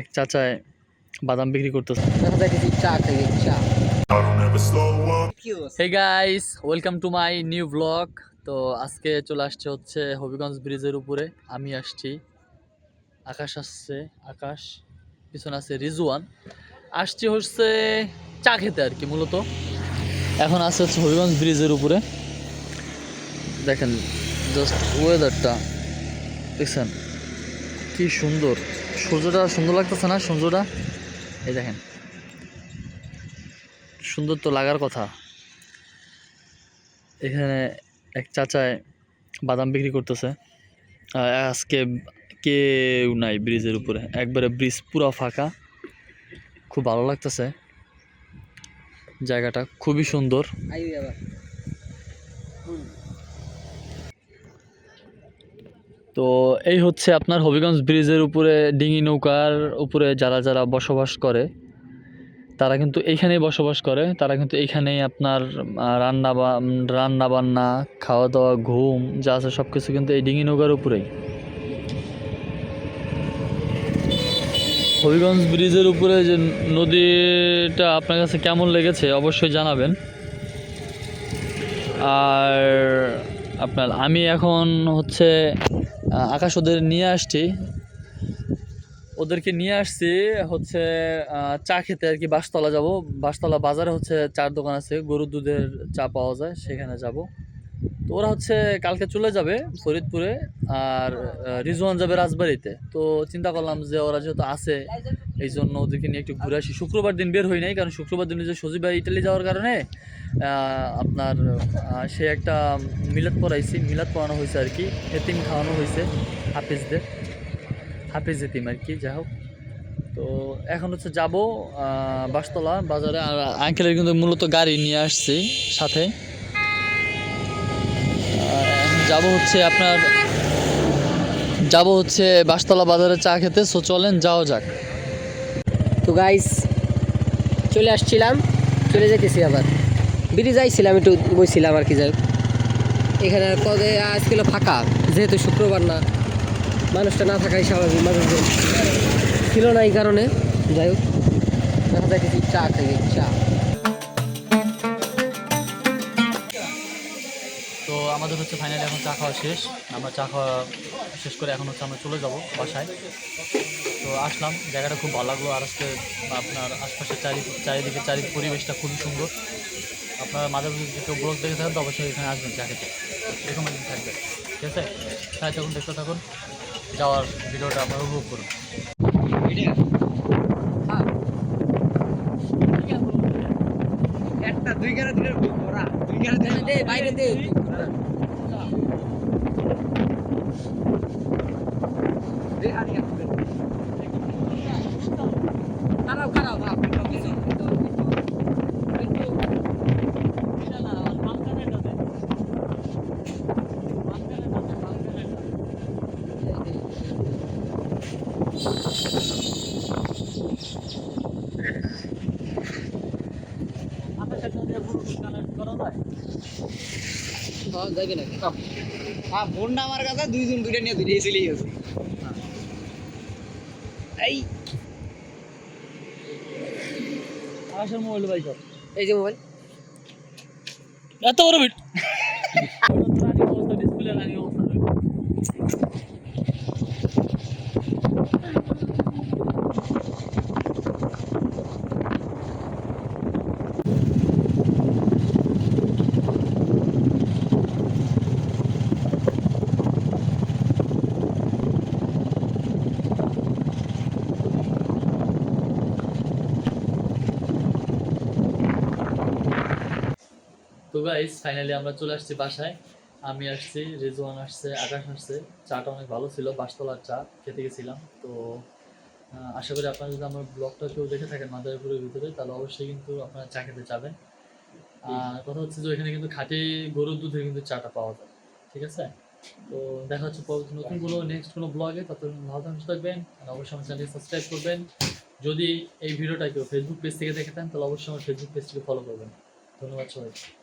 এক চাচায় বাদাম বিক্রি করতেছে. Hey guys welcome to my new blog তো আজকে চলে আসছে হচ্ছে হবিগঞ্জ ব্রিজের উপরে। আমি আসছি। আকাশ আসছে, আকাশ। পিছনে আছে রিজওয়ান। আসছি হচ্ছে চা খেতে আর কি, মূলত। এখন আছে হচ্ছে হবিগঞ্জ ব্রিজের উপরে। দেখেন জাস্ট ওয়েদারটা দেখছেন? কি সুন্দর। সূর্যটা সুন্দর লাগতেছে না? সূর্যটা? এই দেখেন। সুন্দর তো লাগার কথা। এখানে এক চাচায় বাদাম বিক্রি করতেছে। আজকে কেউ নাই ব্রিজের উপরে। একবারে ব্রিজ পুরো ফাঁকা। খুব ভালো লাগতেছে। জায়গাটা খুবই সুন্দর আই আবার তো এই হচ্ছে আপনার হবিগঞ্জ ব্রিজের উপরে ডিঙি নৌকার উপরে যারা যারা বসবাস করে, তারা কিন্তু এইখানেই বসবাস করে। তারা কিন্তু এইখানেই আপনার রান্না রান্না বান্না খাওয়া দাওয়া ঘুম, যা আছে সব কিছু কিন্তু এই ডিঙি নৌকার উপরেই। হবিগঞ্জ ব্রিজের উপরে যে নদীটা আপনার কাছে কেমন লেগেছে অবশ্যই জানাবেন। আর আপনার, আমি এখন হচ্ছে আকাশ ওদের নিয়ে আসছি। ওদেরকে নিয়ে আসছি হচ্ছে চা খেতে আর কি, বাসতলা যাব। বাসতলা বাজারে হচ্ছে চার দোকান আছে, গরুর দুধের চা পাওয়া যায়, সেখানে যাব। তো ওরা হচ্ছে কালকে চলে যাবে ফরিদপুরে, আর রিজওয়ান যাবে রাজবাড়িতে। তো চিন্তা করলাম যে ওরা যেহেতু আছে এই জন্য ওদেরকে নিয়ে একটু ঘুরে আসি। শুক্রবার দিন বের হই নাই, কারণ শুক্রবার দিন যে সজীব ভাই ইটালি যাওয়ার কারণে আপনার সে একটা মিলাদ পড়াইছি, মিলাদ পড়ানো হয়েছে আর কি, এতিম খাওয়ানো হয়েছে হাফিজদের, হাফিজ এতিম আর কি, যাই হোক। তো এখন হচ্ছে যাব বাসতলা বাজারে, আর আঙ্কেলের কিন্তু মূলত গাড়ি নিয়ে আসছি সাথে। যাব হচ্ছে আপনার, যাব হচ্ছে বাসতলা বাজারে চা খেতে, সো চলেন যাও যাক। তো গাইস চলে আসছিলাম, চলে যেতেছি আবার। ব্রিজ যাইছিলাম, একটু বইছিলাম আর কি যাই। এখানে আর কবে আজকাল ফাঁকা, যেহেতু শুক্রবার না। মানুষটা না থাকাই স্বাভাবিক, মানুষজন ছিল না এই কারণে। যাই হোক, দেখা যাচ্ছে চা খাই, চা। আমাদের হচ্ছে ফাইনালি এখন চা খাওয়া শেষ। আমরা চা খাওয়া শেষ করে এখন হচ্ছে আমরা চলে যাব বাসায়। তো আসলাম জায়গাটা খুব ভালো লাগল। আর আজকে আপনার আশপাশের চারি চারিদিকে চারি পরিবেশটা খুবই সুন্দর। আপনারা মাঝে মাঝে যদি কেউ ব্লগ দেখে থাকেন তো অবশ্যই এখানে আসবেন চা খেতে। এরকম একদিন থাকবে। ঠিক আছে? তাই তখন দেখতে থাকুন। যাওয়ার ভিডিওটা আপনারা উপভোগ করুন। একটা দুই গাড়ি দিলে ভরা দুই গাড়ি দে বাইরে দে। যাবে না ফোনটা আমার কাছে দুইজন দুইটা নিয়ে দুইটাই চলে গেছে এই। আসার মোবাইল ভাই সব। এই যে মোবাইল এত বড় ডিসপ্লে তো গাইস ফাইনালি আমরা চলে আসছি বাসায়। আমি আসছি, রেজওয়ান আসছে, আকাশ আসছে। চাটা অনেক ভালো ছিল, বাসতলার চা, খেতে গেছিলাম। তো আশা করি আপনারা যদি আমার ব্লগটা কেউ দেখে থাকেন মাদারীপুরের ভিতরে, তাহলে অবশ্যই কিন্তু আপনারা চা খেতে যাবেন। আর কথা হচ্ছে যে এখানে কিন্তু খাঁটি গরুর দুধে কিন্তু চাটা পাওয়া যায়, ঠিক আছে? তো দেখা হচ্ছে নতুন কোনো নেক্সট কোনো ব্লগে ততদিন ভালো থাকবেন, আর অবশ্যই আমার চ্যানেলটি সাবস্ক্রাইব করবেন। যদি এই ভিডিওটা কেউ ফেসবুক পেজ থেকে দেখে থাকেন, তাহলে অবশ্যই আমার ফেসবুক পেজটিকে ফলো করবেন। ধন্যবাদ সবাই